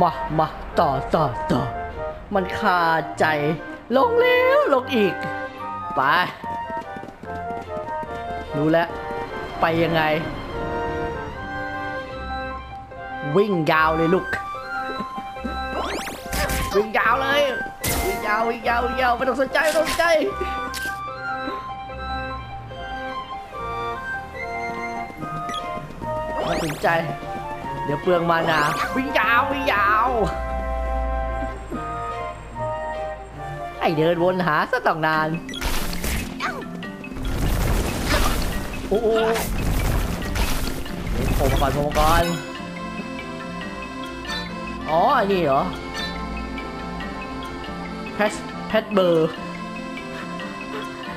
มามาต่อต่อต่อมันคาใจ ลงแล้วลงอีก ไป รู้แล้ว ไปยังไง วิ่งยาวเลยลูก วิ่งยาวเลย วิ่งยาววิ่งยาววิ่งยาวไม่ต้องสนใจไม่ต้องสนใจไม่สนใจ เดี๋ยวเปลืองมานาวิ่งยาววิ่งยาว ไอเดินวนหาซะตั้งนาน โอ้โหโผล่มาก่อนโผล่มาก่อน อ๋อ อันนี้เหรอแพทแพทเบอร์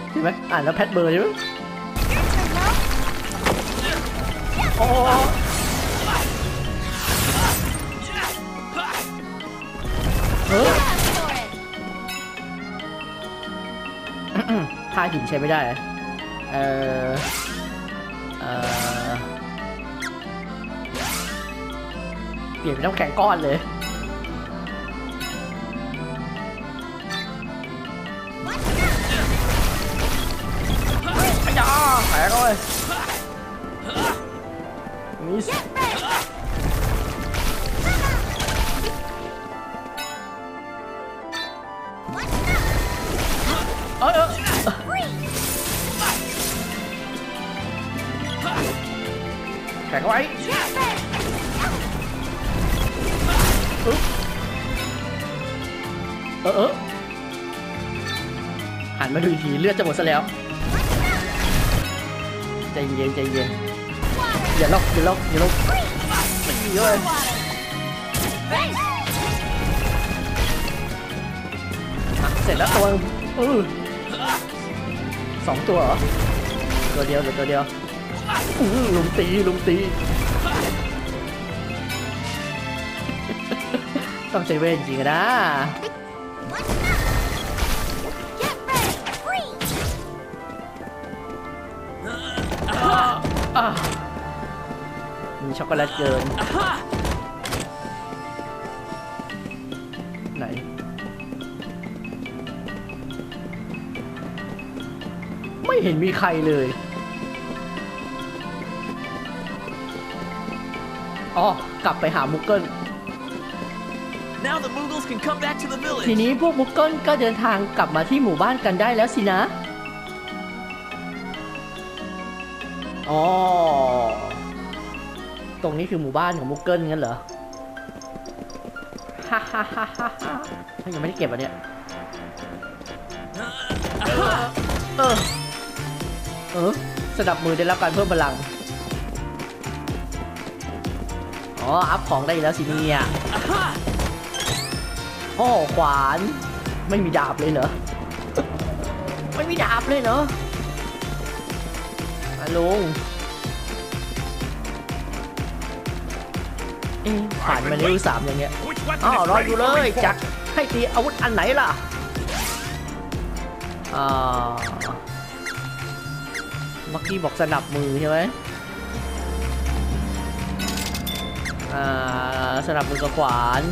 ใช่ไหมอ่านแล้วแพทเบอร์ใช่ไหมโอ้ เออท่าหินใช้ไม่ได้เหรอเออเออเปลี่ยนเป็นน้ำแข็งก้อนเลย เออเออแข็งไว้เออเออหันมาดูอีกทีเลือดจะหมดซะแล้ว ใจเย็นใจเย็นอย่าล็อกอย่าล็อกอย่าล็อกไม่ดีเลยอะเสร็จแล้วตัวอือ สองตัวเหรอตัวเดียวเหรือตัวเดียวอื้อลุมตีลุมตี ต้องใช้เวทจริงๆอะนะอะมีช็อกโกแลตเกินไหน เห็นมีใครเลยอ๋อกลับไปหามุกเกิล Now the Moogles can come back to the ที village. นี้พวกมุกเกิลก็เดินทางกลับมาที่หมู่บ้านกันได้แล้วสินะ อ๋อ ตรงนี้คือหมู่บ้านของมุกเกิลงั้นเหรอ ฮ่าฮ่าฮ่าฮ่าฮ่ายังไม่ได้เก็บอะเนี่ย เออ เออสนับมือได้รับการเพิ่มพลัง อ๋อ อัพของได้อีกแล้วสิเนี่ยโอ้ขวาน ไม่มีดาบเลยเหรอ ไม่มีดาบเลยเหรออะลุงผ่านมาเร็วสามอย่างเงี้ย Which weapon อ้าวรออยู่เลยจักให้ตีอาวุธอันไหนล่ะอ่า มื่อกี้บอกสนับมือใช่ไหมอ่าสนับมือกับขวาน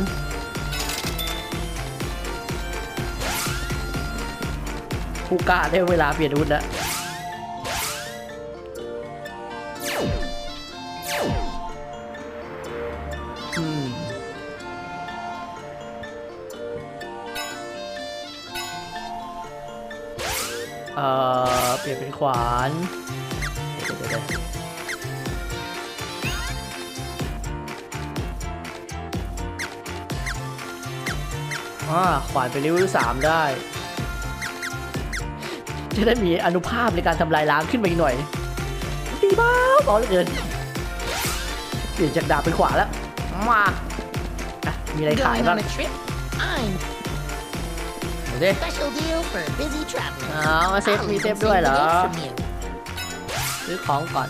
ผู้กล้าได้เวลาเปลี่ยนอาวุธแล้ว เป็นขวานเดี๋ยวเดี๋ยวเดี๋ยวอ่าขวานเป็นเลเวลสามได้ จะได้มีอนุภาพในการทำลายล้างขึ้นมาอีกหน่อยดีมากบอเลือเกินเปลี่ยนจากดาบเป็นขวานแล้ว มาอะมีอะไรขายบ้าง on a trip? I'm เดี๋ยวดิ special deal for busy travelers. เอามาเซฟ I'll มี even เซฟ save ด้วย the เหรอ day from you. ซื้อของก่อน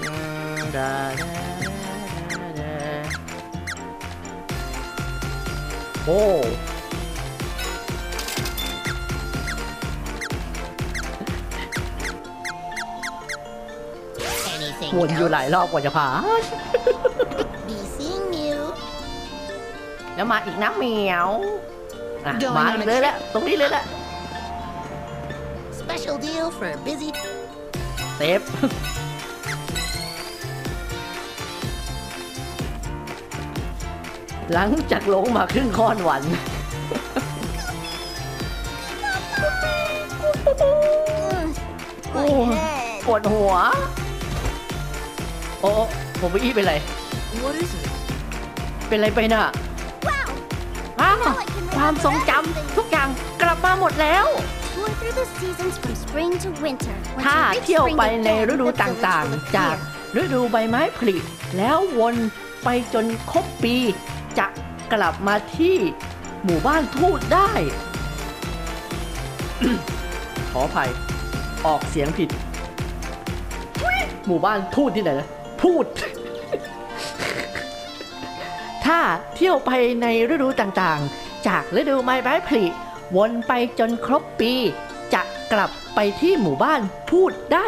อืมดาดาดาดาโอ้ Anything วนอยู่หลาย else? รอบกว่าจะผ่าน Be seeing แล้วมาอีกนะเหมียวอะ Going มา on อีก a เลยแหละตรงนี้เลยแหละ Special deal for busy. เซฟหลังจากลงมาครึ่งค่อนวัน โอ้ปวดหัว โอ้ผมไปอี้เป็นไร What is it? เป็นไรไปน่ะ Wow! อ้าว ความทรงจำทุกอย่างกลับมาหมดแล้ว ถ้าเที่ยวไปในฤดูต่างๆ จากฤดูใบไม้ผลิแล้ววนไปจนครบปี จะกลับมาที่หมู่บ้านทูตได้ ขออภัย ออกเสียงผิด หมู่บ้านทูตที่ไหนนะพูด ถ้าเที่ยวไปในฤดูต่างๆ จากฤดูไม้ใบผลิวนไปจนครบปี จะกลับไปที่หมู่บ้านพูดได้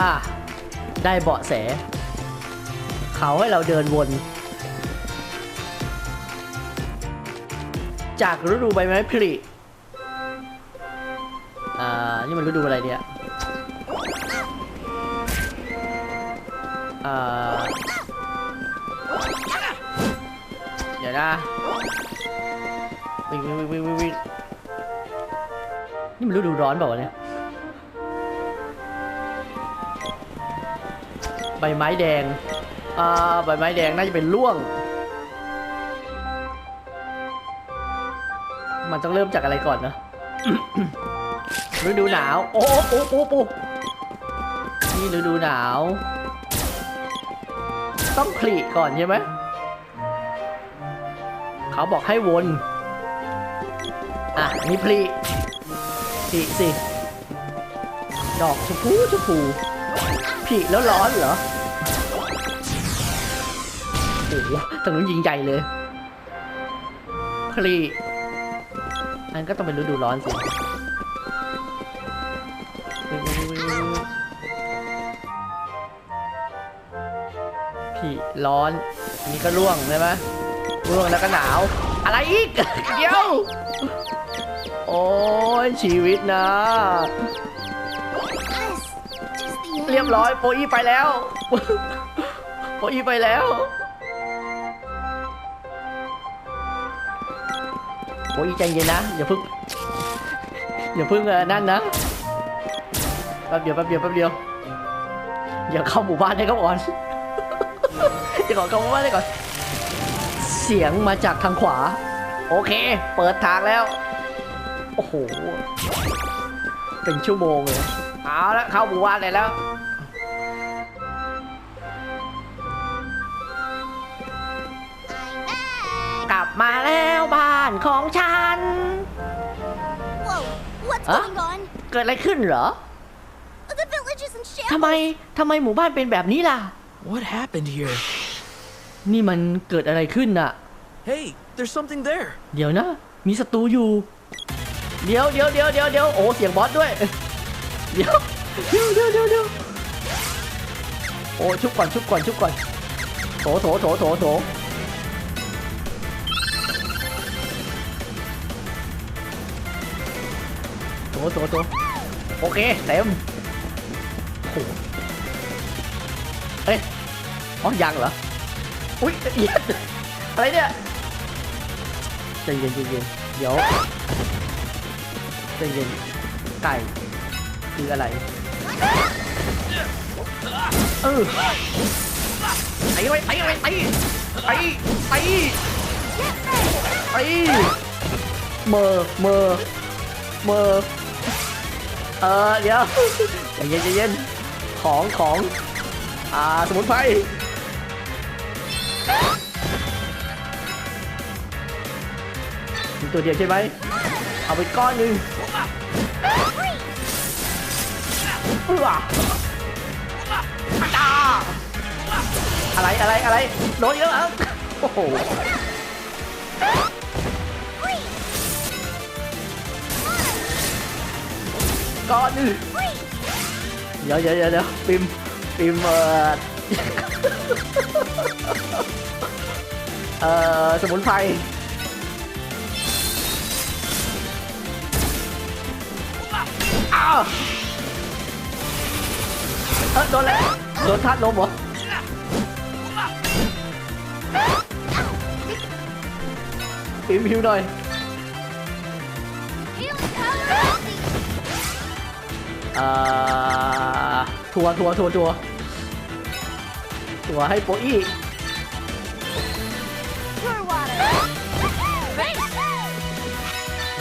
อะได้เบาะแส เขาให้เราเดินวน จากฤดูใบไม้ผลิอ่า นี่มันฤดูอะไรเนี่ย อ่าเดี๋ยวนะวิ่งวิ่งวิ่งวิ่งวิ่งนี่มันฤดูร้อนเปล่าวะเนี่ยใบไม้แดงอ่าใบไม้แดงน่าจะเป็นร่วง มันต้องเริ่มจากอะไรก่อนนะฤดูหนาว โอ้โอ้โอ้โอ้นี่ฤดูหนาว ต้องผลิก่อนใช่ไหมเขาบอกให้วน อะนี่ผลิผลิสิ ดอกชมพูชมพูผลิแล้วร้อนเหรอโอ้โหทางนู้นยิงใหญ่เลยผลิอันก็ต้องเป็นฤดูร้อนสิ ร้อนอันนี้ก็ร่วงใช่ไหมร่วงแล้วก็หนาว อะไรอีก เดี๋ยว โอ้ยชีวิตนะ เรียบร้อยโปอี้ไปแล้วโปอี้ไปแล้วโปอี้ใจเย็นนะอย่าเพึ่งอย่าเพึ่งนั่นนะแป๊บเดียวแป๊บเดียวแป๊บเดียวอย่าเข้าหมู่บ้านให้เขาก่อน เดี๋ยวก่อนเข้าหมู่บ้านให้ก่อน เสียงมาจากทางขวา โอเค เปิดทางแล้ว โอ้โห เป็นชั่วโมงเลยเอาละเข้าหมู่บ้านเลยแล้วกลับมาแล้วบ้านของฉัน Whoa! What's Huh? going on? เกิดอะไรขึ้นเหรอ The village is in ทำไม shambles. ทำไมหมู่บ้านเป็นแบบนี้ล่ะ What happened here? นี่มันเกิดอะไรขึ้นน่ะ Hey, there's something there. เดี๋ยวนะ มีศัตรูอยู่ เดี๋ยวเดี๋ยวเดี๋ยวเดี๋ยวเดี๋ยวโอ้เสียงบอสด้วย เดี๋ยวเดี๋ยวเดี๋ยวเดี๋ยวเดี๋ยวโอ้ชุบก่อนชุบก่อนชุบก่อนโถโถโถโถโถโถโถโถโอเคเต็มโอ้โหเอ้ยอ๋อยังเหรอ อุ้ยเอียดอะไรเนี่ยใจเย็นใจเย็นเดี๋ยวใจเย็นไก่คืออะไรเออไอ้ไว้ไอ้ไว้ไอ้ไอ้ไอ้ไอ้เมอเมอเมอเออเดี๋ยวใจเย็นใจเย็นของของอ่าสมุนไพร มีตัวเดียวใช่ไหม เอาไปก้อนหนึ่งเอื้อจ้าอะไรอะไรอะไรโดนเยอะเหรอโอ้โหก้อนหนึ่งเดี๋ยวเดี๋ยวเดี๋ยวปิมปิมเออ เอ่อ สมุนไพรอ้าวเออโดนแล้วโดนทัดลมเหรอปิมหิวหน่อยเออทัวทัวทัวทัวทัวให้โปอี้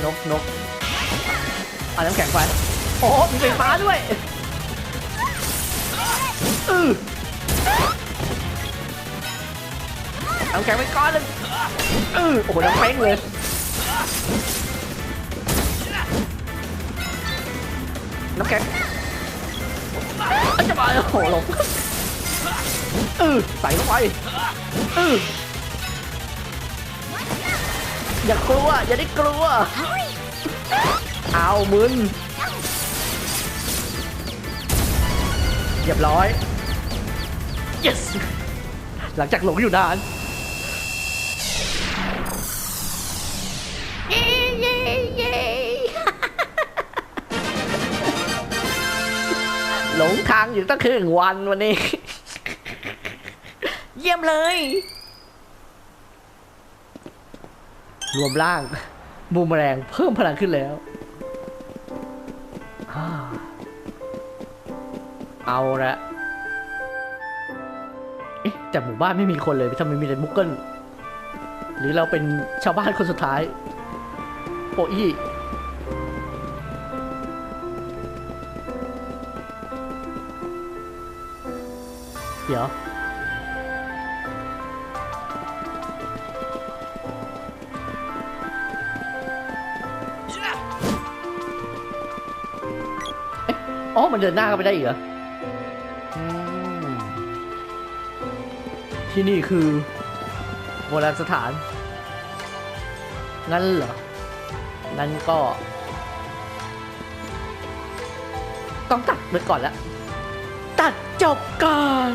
นกนกเอาน้ำแข็งไปโอ้มีไฟฟ้าด้วยอือน้ำแข็งไปก้อนหนึงอือโอ้โหน้ำเป้งเลยน้ำแข็งเอ้ยจะมาโอ้โหหลงอือใส่เข้าไปอือ อย่ากลัว อย่าได้กลัว เอามึนเรียบร้อย yes หลังจากหลงอยู่นานเย้เย้เย้หลงทางอยู่ตั้งครึ่งวันวันนี้ เยี่ยมเลย รวมร่างบูมแรงเพิ่มพลังขึ้นแล้ว เอาละเอ๊ะแต่หมู่บ้านไม่มีคนเลยทำไมมีแต่มุกเกิลหรือเราเป็นชาวบ้านคนสุดท้าย โปอี้เดี๋ยว อ๋อ มันเดินหน้าก็ไปได้อีกเหรอที่นี่คือโบราณสถาน งั้นเหรอ งั้นก็ ต้องตัดไปก่อนแล้ว ตัดจบก่อน